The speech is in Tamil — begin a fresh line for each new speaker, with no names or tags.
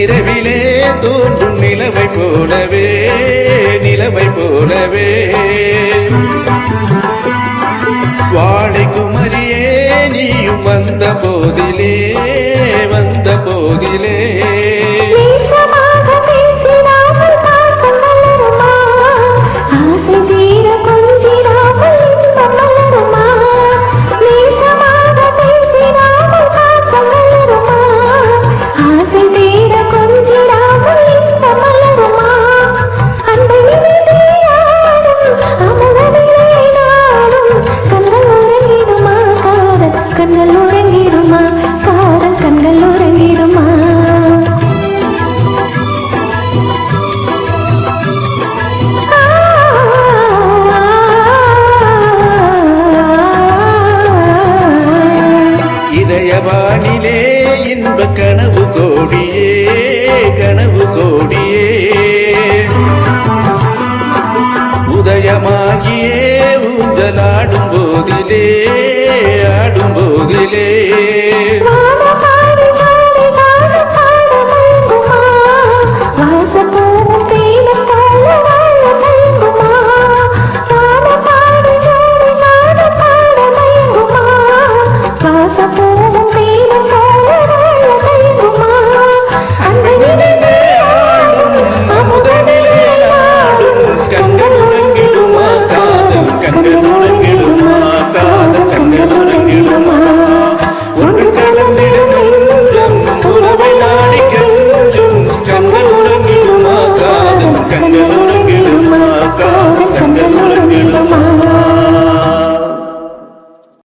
இரவிலே தோன்றும் நிலவை போலவே நிலவை போலவே. வாழை குமரியே நீயும் வந்த
போதே கண்கள் உறங்கிடுமா? காதல் கண்கள் உறங்கிடுமா?
இதயவானிலே இன்ப கனவு கோடியே கனவு கோடியே. உதயமாகியே ஊஞ்சலாடும் போதிலே ஆடும் போதிலே